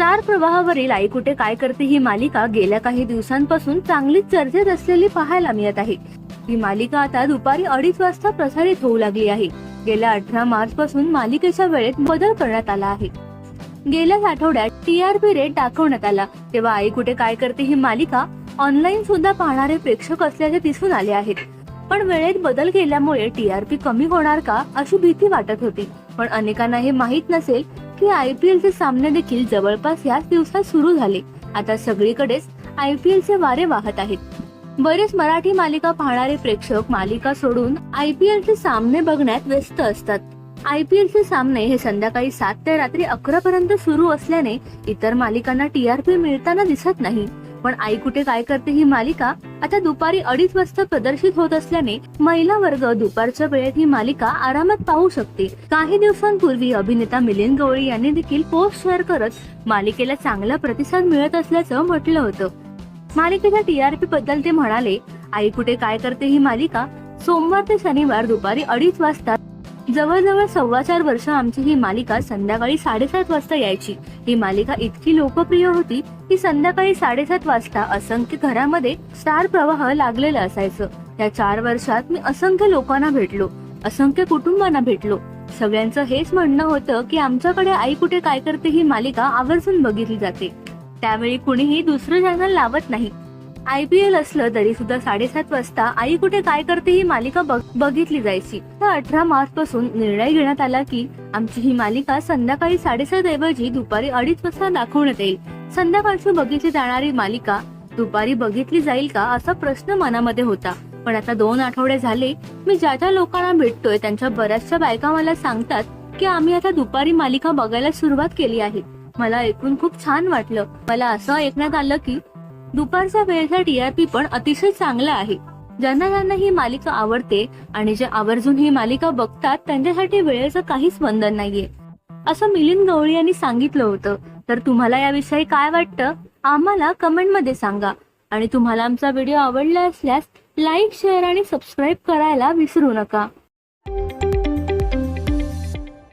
Star प्रवाहावरील आई कुठे काय करते ही मालिका गेल्या काही दिवसांपासून चांगलीच चर्चेत असलेली पाहायला मिळत आहे. ही मालिका आता दुपारी अडीच वाजता प्रसारित होऊ लागली आहे. गेल्या अठरा मार्च पासून मालिकेच्या वेळेत बदल करण्यात आला आहे. गेल्याच आठवड्यात टीआरपी रेट दाखवण्यात आला. तेव्हा आई कुठे काय करते ही मालिका ऑनलाईन सुद्धा पाहणारे प्रेक्षक असल्याचे दिसून आले आहेत. पण वेळेत बदल केल्यामुळे टीआरपी कमी होणार का अशी भीती वाटत होती. पण अनेकांना हे माहीत नसेल की आय पी एलचे सामने देखील जवळपास याच दिवसात सुरू झाले. आता सगळीकडेच आय पी एलचे वारे वाहत आहेत. बरेच मराठी मालिका पाहणारे प्रेक्षक मालिका सोडून आय पी एलचे सामने बघण्यात व्यस्त असतात. आय पी एलचे सामने हे संध्याकाळी सात ते रात्री अकरा पर्यंत सुरू असल्याने इतर मालिकांना टीआरपी मिळताना दिसत नाही. पण आई कुठे काय करते ही मालिका आता दुपारी अडीच वाजता प्रदर्शित होत असल्याने महिला वर्ग दुपारच्या वेळेत ही मालिका आरामात पाहू शकते. काही दिवसांपूर्वी अभिनेता मिलिंद गवळी यांनी देखील पोस्ट शेअर करत मालिकेला चांगला प्रतिसाद मिळत असल्याचं म्हटलं होतं. मालिकेच्या टीआरपी बद्दल ते म्हणाले आई कुठे काय करते ही मालिका? सोमवार ते शनिवार दुपारी अडीच वाजता जवळजवळ सव्वा चार वर्ष आमची ही मालिका संध्याकाळी साडेसात वाजता यायची. ही मालिका इतकी लोकप्रिय होती की संध्याकाळी साडेसात वाजता असंख्य घरामध्ये स्टार प्रवाह लागलेलं असायचं. या चार वर्षात मी असंख्य लोकांना भेटलो असंख्य कुटुंबांना भेटलो. सगळ्यांचं हेच म्हणणं होतं की आमच्याकडे आई कुठे काय करते ही मालिका आवर्जून बघितली जाते. त्यावेळी कुणीही दुसरं चॅनल लावत नाही. आय पी एल असलं तरी सुद्धा साडेसात वाजता आई कुठे काय करते ही मालिका बघ- बघितली जायची. तर अठरा मार्च पासून निर्णय घेण्यात आला की आमची ही मालिका संध्याकाळी साडेसात ऐवजी दुपारी अडीच वाजता दाखवण्यात येईल. संध्याकाळची बघितली जाणारी मालिका दुपारी बघितली जाईल का असा प्रश्न मनामध्ये होता. पण आता दोन आठवडे झाले मी ज्या ज्या लोकांना भेटतोय त्यांच्या बऱ्याचशा बायका मला सांगतात की आम्ही आता दुपारी मालिका बघायला सुरुवात केली आहे. मला ऐकून खूप छान वाटलं. मला असं ऐकण्यात आलं की दुपारच्या वेळेचा टीआरपी पण अतिशय चांगला आहे. ज्यांना ज्यांना ही मालिका आवडते आणि जे आवर्जून ही मालिका बघतात त्यांच्यासाठी वेळेचं काहीच बंधन नाहीये. असं मिलिंद गवळी यांनी सांगितलं होतं. तर तुम्हाला याविषयी काय वाटतं? आम्हाला कमेंटमध्ये सांगा. आणि तुम्हाला आमचा व्हिडिओ आवडला असल्यास लाईक शेअर आणि सबस्क्राईब करायला विसरू नका.